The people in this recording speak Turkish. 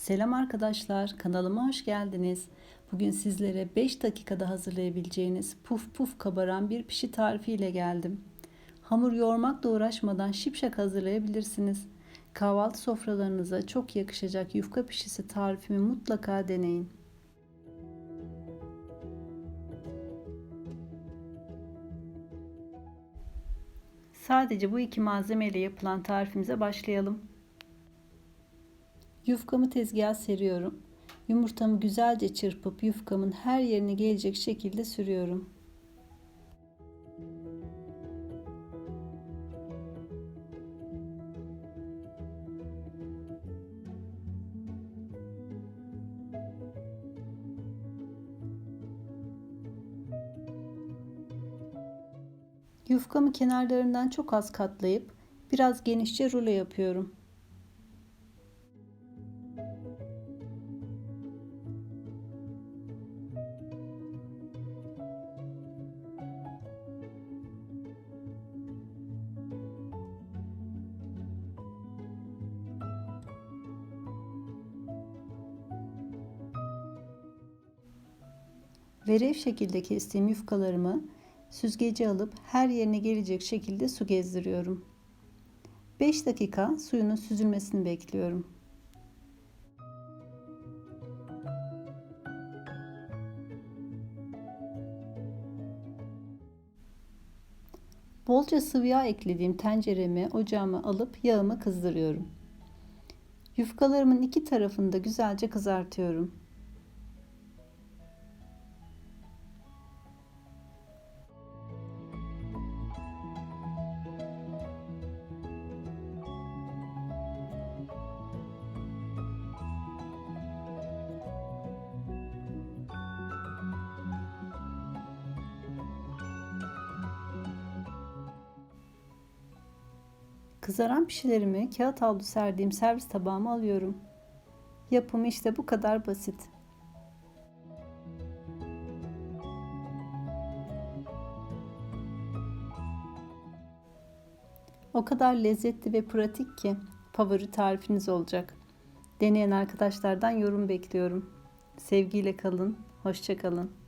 Selam arkadaşlar, kanalıma hoş geldiniz. Bugün sizlere 5 dakikada hazırlayabileceğiniz puf puf kabaran bir pişi tarifi ile geldim. Hamur yoğurmakla uğraşmadan şipşak hazırlayabilirsiniz. Kahvaltı sofralarınıza çok yakışacak yufka pişisi tarifimi mutlaka deneyin. Sadece bu iki malzemeyle yapılan tarifimize başlayalım. Yufkamı tezgaha seriyorum. Yumurtamı güzelce çırpıp yufkamın her yerine gelecek şekilde sürüyorum. Yufkamı kenarlarından çok az katlayıp biraz genişçe rulo yapıyorum. Verev şekilde kestiğim yufkalarımı süzgeci alıp her yerine gelecek şekilde su gezdiriyorum. 5 dakika suyunun süzülmesini bekliyorum. Bolca sıvı yağ eklediğim tenceremi ocağıma alıp yağımı kızdırıyorum. Yufkalarımın iki tarafını da güzelce kızartıyorum. Kızaran pişilerimi kağıt havlu serdiğim servis tabağıma alıyorum. Yapımı işte bu kadar basit. O kadar lezzetli ve pratik ki favori tarifiniz olacak. Deneyen arkadaşlardan yorum bekliyorum. Sevgiyle kalın, hoşça kalın.